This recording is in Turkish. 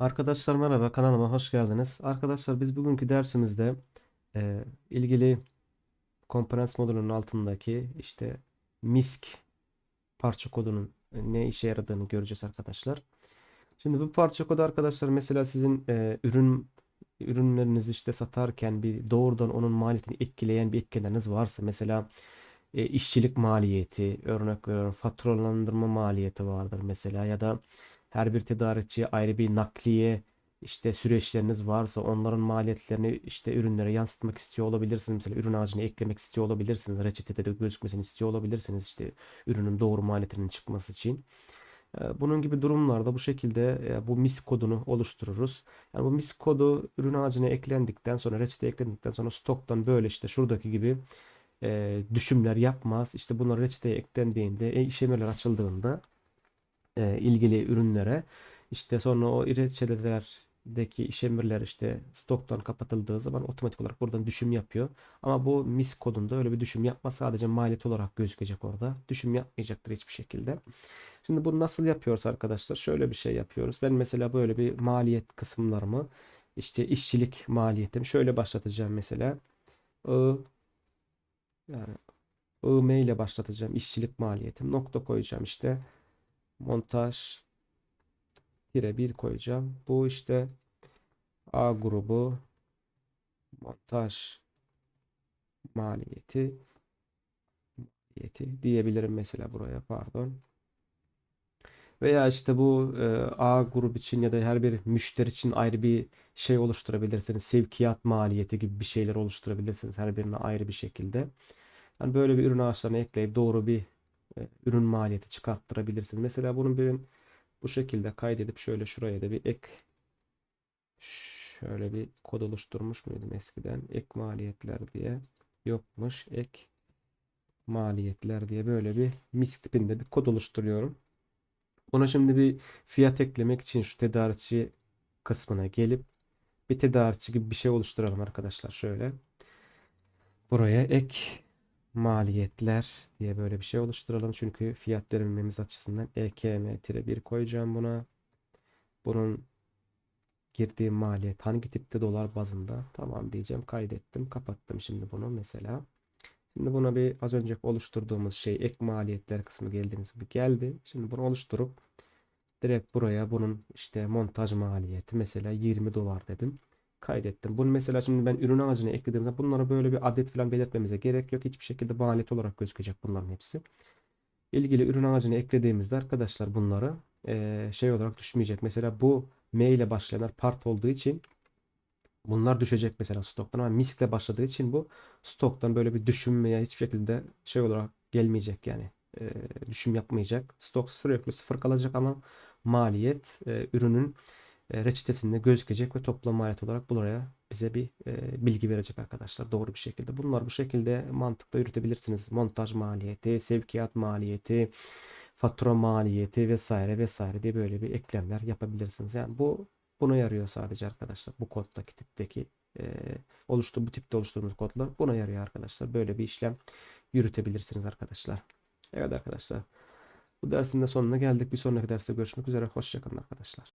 Arkadaşlar merhaba kanalıma hoş geldiniz. Arkadaşlar biz bugünkü dersimizde e, ilgili komponents modülünün altındaki işte MISC parça kodunun e, ne işe yaradığını göreceğiz arkadaşlar. Şimdi bu parça kodu arkadaşlar mesela sizin e, ürün ürünlerinizi işte satarken bir doğrudan onun maliyetini etkileyen bir etkenleriniz varsa mesela e, işçilik maliyeti, örnek veriyorum faturalandırma maliyeti vardır mesela ya da her bir tedarikçiye ayrı bir nakliye işte süreçleriniz varsa onların maliyetlerini işte ürünlere yansıtmak istiyor olabilirsiniz. Mesela ürün ağacına eklemek istiyor olabilirsiniz. Reçetede de gözükmesini istiyor olabilirsiniz. işte ürünün doğru maliyetinin çıkması için. Bunun gibi durumlarda bu şekilde bu MIS kodunu oluştururuz. Yani bu MIS kodu ürün ağacına eklendikten sonra reçete eklendikten sonra stoktan böyle işte şuradaki gibi düşümler yapmaz. İşte bunlar reçeteye eklendiğinde, e, işlemeler açıldığında e, ilgili ürünlere işte sonra o reçetelerdeki işlemler işte stoktan kapatıldığı zaman otomatik olarak buradan düşüm yapıyor. Ama bu MIS kodunda öyle bir düşüm yapmaz. Sadece maliyet olarak gözükecek orada. Düşüm yapmayacaktır hiçbir şekilde. Şimdi bunu nasıl yapıyoruz arkadaşlar? Şöyle bir şey yapıyoruz. Ben mesela böyle bir maliyet kısımlarımı işte işçilik maliyetimi şöyle başlatacağım mesela. I, yani IM ile başlatacağım işçilik maliyetim. Nokta koyacağım işte. Montaj tire 1 koyacağım. Bu işte A grubu montaj maliyeti maliyeti diyebilirim mesela buraya pardon. Veya işte bu e, A grubu için ya da her bir müşteri için ayrı bir şey oluşturabilirsiniz. Sevkiyat maliyeti gibi bir şeyler oluşturabilirsiniz her birine ayrı bir şekilde. Yani böyle bir ürün ağaçlarına ekleyip doğru bir ürün maliyeti çıkarttırabilirsiniz. Mesela bunun bir bu şekilde kaydedip şöyle şuraya da bir ek şöyle bir kod oluşturmuş muydum eskiden? Ek maliyetler diye yokmuş. Ek maliyetler diye böyle bir MISC tipinde bir kod oluşturuyorum. Ona şimdi bir fiyat eklemek için şu tedarikçi kısmına gelip bir tedarikçi gibi bir şey oluşturalım arkadaşlar şöyle. Buraya ek maliyetler diye böyle bir şey oluşturalım. Çünkü fiyat verilmemiz açısından EKM-1 koyacağım buna. Bunun girdiği maliyet hangi tipte dolar bazında? Tamam diyeceğim. Kaydettim. Kapattım şimdi bunu mesela. Şimdi buna bir az önce oluşturduğumuz şey ek maliyetler kısmı geldiğiniz gibi geldi. Şimdi bunu oluşturup direkt buraya bunun işte montaj maliyeti mesela 20 dolar dedim. Kaydettim. Bunu mesela şimdi ben ürün ağacına eklediğimde bunlara böyle bir adet falan belirtmemize gerek yok. Hiçbir şekilde maliyet olarak gözükecek bunların hepsi. İlgili ürün ağacına eklediğimizde arkadaşlar bunları şey olarak düşmeyecek. Mesela bu M ile başlayanlar part olduğu için bunlar düşecek mesela stoktan ama MISK ile başladığı için bu stoktan böyle bir düşüm veya hiçbir şekilde şey olarak gelmeyecek yani Eee, düşüm yapmayacak. Stok sürekli sıfır kalacak ama maliyet ürünün e, reçetesinde gözükecek ve toplam maliyet olarak buraya bize bir e, bilgi verecek arkadaşlar doğru bir şekilde. Bunlar bu şekilde mantıkla yürütebilirsiniz. Montaj maliyeti, sevkiyat maliyeti, fatura maliyeti vesaire vesaire diye böyle bir eklemler yapabilirsiniz. Yani bu buna yarıyor sadece arkadaşlar. Bu koddaki tipteki e, oluştu bu tipte oluşturduğumuz kodlar buna yarıyor arkadaşlar. Böyle bir işlem yürütebilirsiniz arkadaşlar. Evet arkadaşlar. Bu dersin de sonuna geldik. Bir sonraki derste görüşmek üzere. Hoşçakalın arkadaşlar.